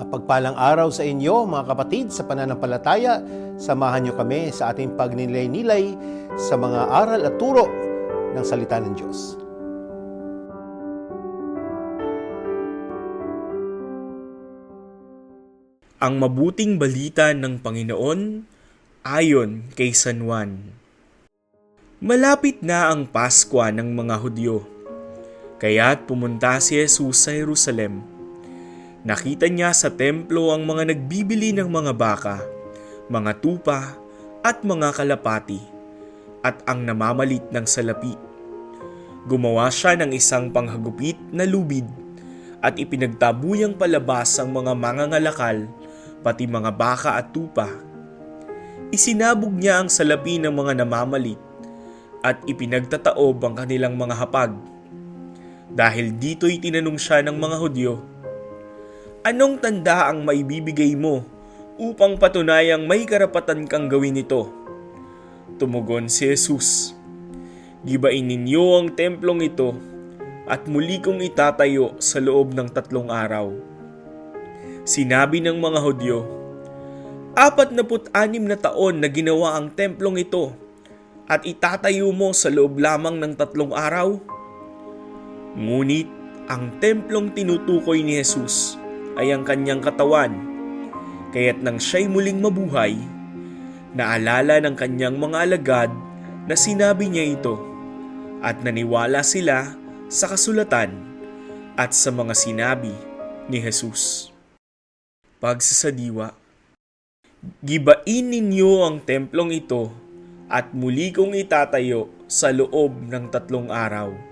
Mapagpalang araw sa inyo mga kapatid sa pananampalataya. Samahan niyo kami sa ating pagninilay-nilay sa mga aral at turo ng salita ng Diyos. Ang mabuting balita ng Panginoon ayon kay San Juan. Malapit na ang Paskwa ng mga Hudyo. Kaya't pumunta si Jesus sa Jerusalem. Nakita niya sa templo ang mga nagbibili ng mga baka, mga tupa at mga kalapati, at ang namamalit ng salapi. Gumawa siya ng isang panghagupit na lubid at ipinagtabuyang palabas ang mga mangangalakal, pati mga baka at tupa. Isinabog niya ang salapi ng mga namamalit at ipinagtataob ang kanilang mga hapag. Dahil dito'y tinanong siya ng mga Hudyo, Anong tanda ang maibibigay mo upang patunayang may karapatan kang gawin ito? Tumugon si Jesus, Gibain ninyo ang templong ito at muli kong itatayo sa loob ng tatlong araw. Sinabi ng mga Hudyo, Apat na anim na taon na ginawa ang templong ito at itatayo mo sa loob lamang ng tatlong araw? Ngunit ang templong tinutukoy ni Jesus ay ang kanyang katawan, kaya't nang siya'y muling mabuhay, naalala ng kanyang mga alagad na sinabi niya ito at naniwala sila sa kasulatan at sa mga sinabi ni Jesus. Pagsasadiwa Gibain ninyo ang templong ito at muli kong itatayo sa loob ng tatlong araw.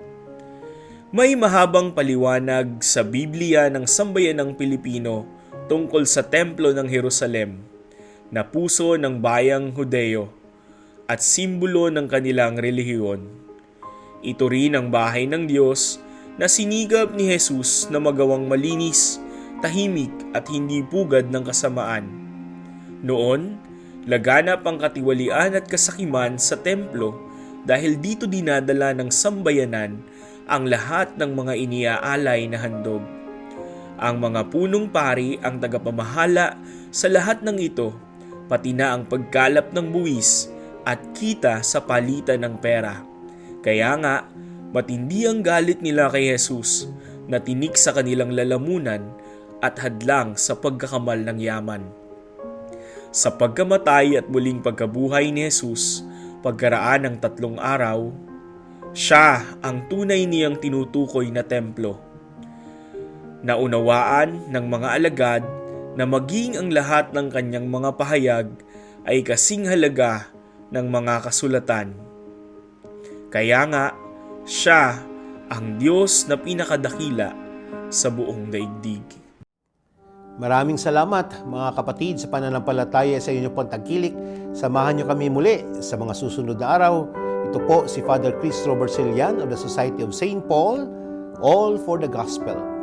May mahabang paliwanag sa Biblia ng sambayanang Pilipino tungkol sa templo ng Jerusalem na puso ng bayang Hudeo at simbolo ng kanilang relihiyon. Ito rin ang bahay ng Diyos na sinigap ni Jesus na magawang malinis, tahimik at hindi pugad ng kasamaan. Noon, laganap ang katiwalian at kasakiman sa templo dahil dito dinadala ng sambayanan ang lahat ng mga iniaalay na handog. Ang mga punong pari ang tagapamahala sa lahat ng ito, pati na ang pagkalap ng buwis at kita sa palitan ng pera. Kaya nga, matindi ang galit nila kay Jesus na tinik sa kanilang lalamunan at hadlang sa pagkakamal ng yaman. Sa pagkamatay at muling pagkabuhay ni Jesus, pagkaraan ng tatlong araw, siya ang tunay niyang tinutukoy na templo. Naunawaan ng mga alagad na maging ang lahat ng kanyang mga pahayag ay kasing halaga ng mga kasulatan. Kaya nga, siya ang Diyos na pinakadakila sa buong daigdig. Maraming salamat mga kapatid sa pananampalataya sa inyong pagtangkilik. Samahan niyo kami muli sa mga susunod na araw. Ito po si Father Chris Robert Silian of the Society of St. Paul, All for the Gospel.